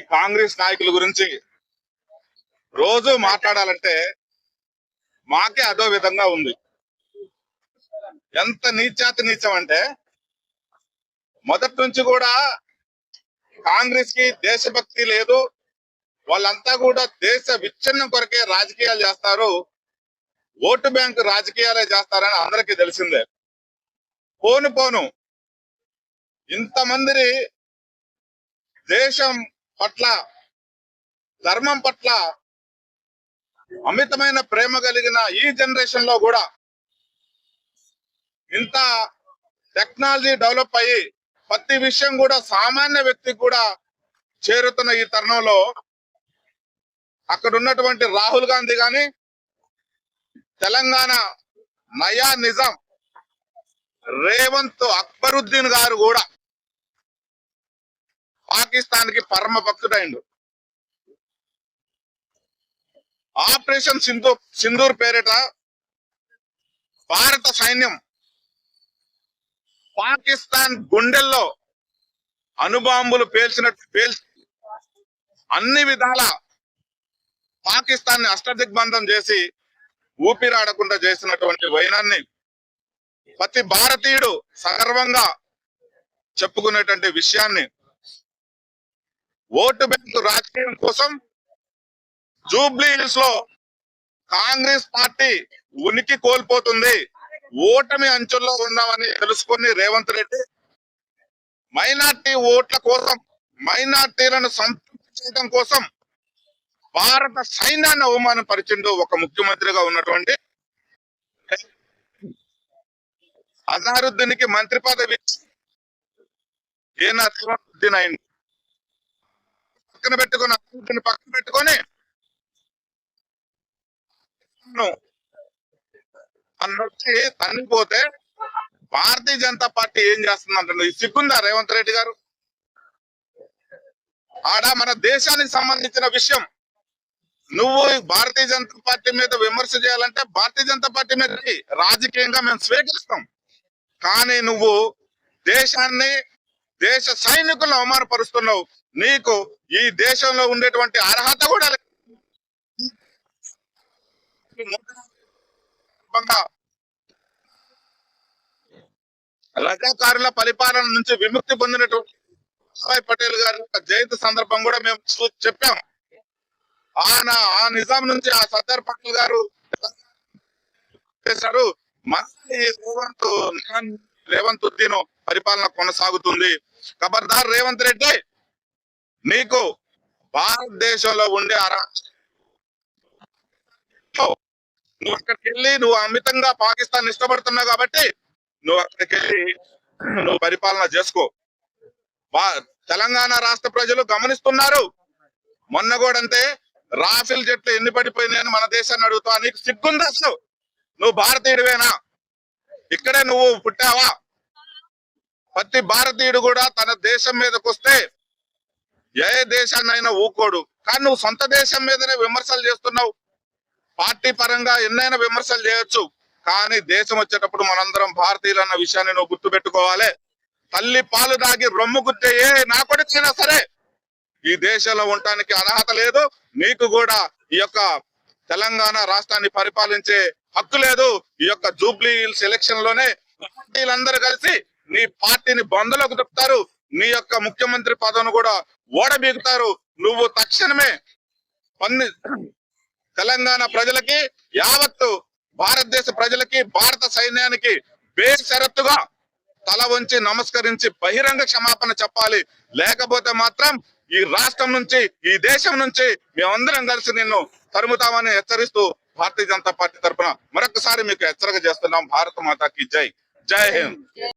కాంగ్రెస్ నాయకుల గురించి రోజు మాట్లాడాలంటే మాకే అదో విధంగా ఉంది. ఎంత నీచాతి నీచం అంటే మొదటి నుంచి కూడా కాంగ్రెస్కి దేశభక్తి లేదు. వాళ్ళంతా కూడా దేశ విచ్ఛిన్నం కొరకే రాజకీయాలు చేస్తారు. ఓటు బ్యాంకు రాజకీయాలే చేస్తారని అందరికీ తెలిసిందే. పోను పోను. ఇంతమంది దేశం పట్ల ధర్మం పట్ల అమితమైన ప్రేమ కలిగిన ఈ జనరేషన్లో కూడా ఇంత టెక్నాలజీ డెవలప్ అయ్యి ప్రతి విషయం కూడా సామాన్య వ్యక్తికి కూడా చేరుతున్న ఈ తరుణంలో అక్కడ ఉన్నటువంటి రాహుల్ గాంధీ గాని తెలంగాణ నయా నిజాం రేవంత్ అక్బరుద్దీన్ గారు కూడా పాకిస్తాన్కి పరమ భక్తుడైండు. ఆపరేషన్ సింధు సింధూర్ పేరిట భారత సైన్యం పాకిస్తాన్ గుండెల్లో అణుబాంబులు పేల్చినట్టు పేల్చి అన్ని విధాల పాకిస్తాన్ని అష్టదిగ్బంధం చేసి ఊపిరాడకుండా చేసినటువంటి వైనాన్ని ప్రతి భారతీయుడు సగర్వంగా చెప్పుకునేటువంటి విషయాన్ని ఓటు బ్యాంకు రాజకీయం కోసం జూబ్లీ హిల్స్లో కాంగ్రెస్ పార్టీ ఉనికి కోల్పోతుంది. ఓటమి అంచుల్లో ఉన్నామని తెలుసుకుని రేవంత్ రెడ్డి మైనార్టీ ఓట్ల కోసం మైనార్టీలను సంతృప్తి చేయడం కోసం భారత సైన్యాన్ని అవమానపరిచిండు ఒక ముఖ్యమంత్రిగా ఉన్నటువంటి అజారుద్దీన్కి మంత్రి పదవి ఇచ్చి ఈయన అయింది పక్కన పెట్టుకుని అజారుద్దీన్ పక్కన పెట్టుకొని అన్నొచ్చి తన్నిపోతే భారతీయ జనతా పార్టీ ఏం చేస్తుందంటే ఇది సిగ్గుందా రేవంత్ రెడ్డి గారు? ఆడ మన దేశానికి సంబంధించిన విషయం. నువ్వు భారతీయ జనతా పార్టీ మీద విమర్శ చేయాలంటే భారతీయ జనతా పార్టీ మీద రాజకీయంగా మేము స్వీకరిస్తాం కానీ నువ్వు దేశాన్ని దేశ సైనికులను అవమానపరుస్తున్నావు. నీకు ఈ దేశంలో ఉండేటువంటి అర్హత కూడా లేదు. రజాకారుల పరిపాలన నుంచి విముక్తి పొందినటువంటి సాయి పటేల్ గారి జయంతి సందర్భం కూడా మేము చెప్పాము. చెప్పాం ఆయన ఆ నిజాం నుంచి ఆ సర్దార్ పటేల్ గారు చేశారు. మన రేవంత్ రేవంత్ ఉద్దీన్ పరిపాలన కొనసాగుతుంది. ఖబర్దార్ రేవంత్ రెడ్డి నీకు భారతదేశంలో ఉండే అరా నువ్వు అక్కడికి వెళ్ళి నువ్వు అమితంగా పాకిస్తాన్ ఇష్టపడుతున్నావు కాబట్టి నువ్వు అక్కడికి వెళ్ళి నువ్వు పరిపాలన చేసుకో. బా- తెలంగాణ రాష్ట్ర ప్రజలు గమనిస్తున్నారు. మొన్న కూడా అంతే రాఫెల్ జట్లు ఎన్ని పడిపోయినాయని మన దేశాన్ని అడుగుతావు? నీకు సిగ్గుంది అసలు. నువ్వు భారతీయుడివేనా? ఇక్కడే నువ్వు పుట్టావా? ప్రతి భారతీయుడు కూడా తన దేశం మీదకి వస్తే ఏ దేశాన్నైనా ఊకోడు. కానీ నువ్వు సొంత దేశం మీదనే విమర్శలు చేస్తున్నావు. పార్టీ పరంగా ఎన్నైనా విమర్శలు చేయొచ్చు. కానీ దేశం వచ్చేటప్పుడు మనందరం భారతీయులు అన్న విషయాన్ని నువ్వు గుర్తు పెట్టుకోవాలి తల్లి పాలు దాగి రొమ్ము గుద్దే ఏ నా కొడుకైనా సరే ఈ దేశంలో ఉండటానికి అర్హత లేదు. నీకు కూడా ఈ యొక్క తెలంగాణ రాష్ట్రాన్ని పరిపాలించే హక్కు లేదు. ఈ యొక్క జూబ్లీ హిల్స్ ఎలక్షన్లోనే పార్టీలందరూ కలిసి నీ పార్టీని బంధులకు తిప్పుతారు. నీ యొక్క ముఖ్యమంత్రి పదవిని కూడా ఓడబీగుతారు. నువ్వు తక్షణమే పన్ని తెలంగాణ ప్రజలకి యావత్తు భారతదేశ ప్రజలకి భారత సైన్యానికి బేషరత్తుగా తల వంచి నమస్కరించి బహిరంగ క్షమాపణ చెప్పాలి. లేకపోతే మాత్రం ఈ రాష్ట్రం నుంచి ఈ దేశం నుంచి మేమందరం కలిసి నిన్ను తరుముతామని హెచ్చరిస్తూ భారతీయ జనతా పార్టీ తరఫున మరొకసారి మీకు హెచ్చరిక చేస్తున్నాం. భారత మాతాకి జై. జై హింద్.